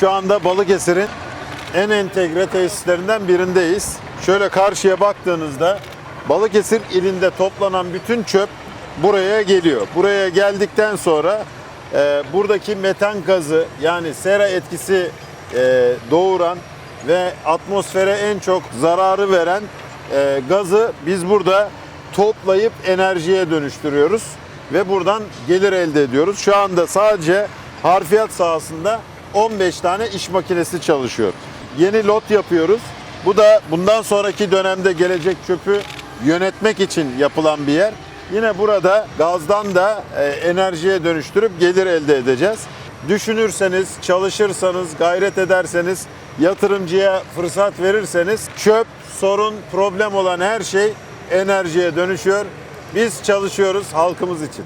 şu anda Balıkesir'in en entegre tesislerinden birindeyiz. Şöyle karşıya baktığınızda Balıkesir ilinde toplanan bütün çöp buraya geliyor. Buraya geldikten sonra e, buradaki metan gazı yani sera etkisi e, doğuran ve atmosfere en çok zararı veren e, gazı biz burada toplayıp enerjiye dönüştürüyoruz ve buradan gelir elde ediyoruz. Şu anda sadece harfiyat sahasında 15 tane iş makinesi çalışıyor. Yeni lot yapıyoruz. Bu da bundan sonraki dönemde gelecek çöpü yönetmek için yapılan bir yer. Yine burada gazdan da e, enerjiye dönüştürüp gelir elde edeceğiz. Düşünürseniz, çalışırsanız, gayret ederseniz, yatırımcıya fırsat verirseniz çöp, sorun, problem olan her şey enerjiye dönüşüyor. Biz çalışıyoruz halkımız için.